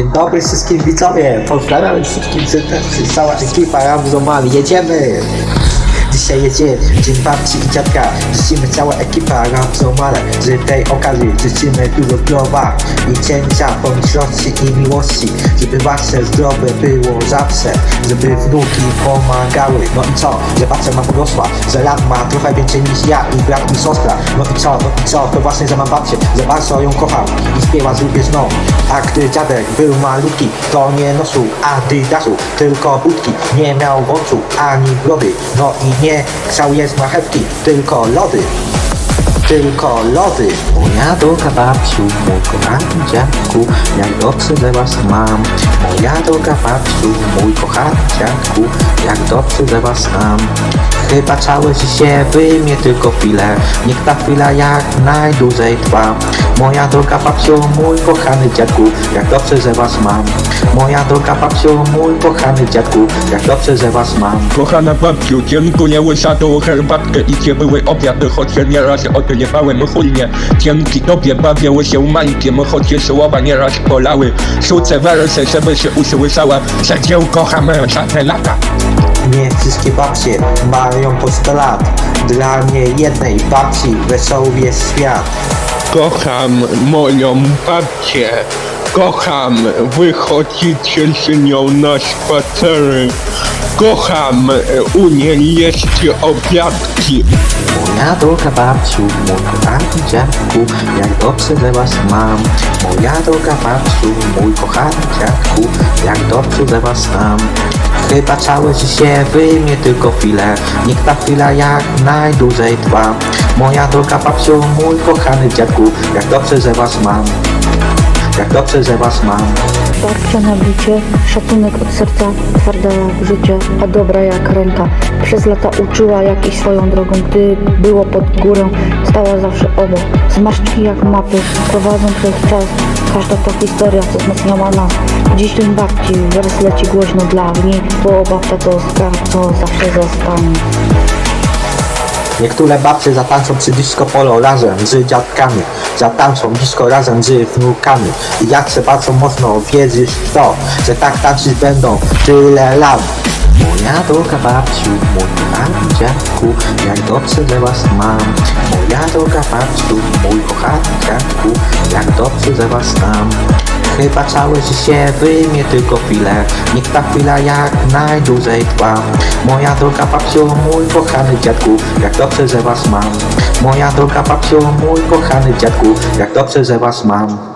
Dzień dobry wszystkim widzowie, pozdrawiam wszystkim cała ekipa Ramzomali, jedziemy! Dzisiaj jedzie Dzień Babci i Dziadka, życzymy cała ekipa Ramzomale Z tej okazji życzymy dużo zdrowia i cięcia, pomyślności i miłości Żeby wasze zdrowe było zawsze, żeby wnuki pomagały. No i co, że babcia ma porosła, że lat ma trochę więcej niż ja i brat i siostra. No i co, no i co, to właśnie, że mam babcię, że bardzo ją kocham i śpiewa z lubię sną A gdy dziadek był malutki, to nie nosił adidasu, tylko budki. Nie miał wąsu ani brody, no i nie chciał jeść marchewki, tylko lody tylko lody. Moja droga babciu, mój kochany dziadku, jak dobrze że was mam. Moja droga babciu, mój kochany dziadku, jak dobrze że was mam. Chyba całe życie wy mnie tylko chwilę, niech ta chwila jak najdłużej trwa. Moja droga babciu, mój kochany dziadku, jak dobrze że was mam. Moja droga babciu, mój kochany dziadku, jak dobrze że was mam. Kochana babciu, dziękuję za tą herbatkę i ciepły obiad, choć się nieraz odjebałem chujnie. Dzięki tobie bawię się mańkiem, choć słowa nieraz bolały. Rzucę wersy, żeby się usłyszała, że cię kocham za te lata. Nie wszystkie babcie mają po 100 lat. Dla mnie jednej babci wesoły jest świat. Kocham moją babcię. Kocham wychodzić z nią na spacery. Kocham u niej jeść obiadki. Moja droga babciu, mój kochany dziadku, jak dobrze że was mam. Moja droga babciu, mój kochany dziadku, jak dobrze że was mam. Chyba całe życie wy mnie tylko chwilę, niech ta chwila jak najdłużej trwa. Moja droga babciu, mój kochany dziadku, jak dobrze że was mam. Jak dobrze że was mam. Babcia na bicie, szacunek od serca, twarda jak życie, a dobra jak ręka. Przez lata uczyła jak iść swoją drogą, gdy było pod górę, stała zawsze obok. Zmarszczki jak mapy, prowadzą przez czas, każda to historia, co wzmacniała nas. Dziś dzień babci, wers leci głośno dla mnie, bo babcia to skarb, co zawsze zostanie. Niektóre babcie zatańczą przy disco polo razem z dziadkami. Zatańczą disco razem z wnukami. I jak se bardzo mocno wierzysz w to, że tak tańczyć będą tyle lat. Moja droga babciu, mój dziadku, jak dobrze że was mam. Moja droga babciu, mój kochany dziadku, jak dobrze że was mam. Chyba całe życie wy mnie tylko chwilę, niech ta chwila jak najdłużej trwa. Moja droga babciu, mój kochany dziadku, jak dobrze że was mam. Moja droga babciu, mój kochany dziadku, jak dobrze że was mam.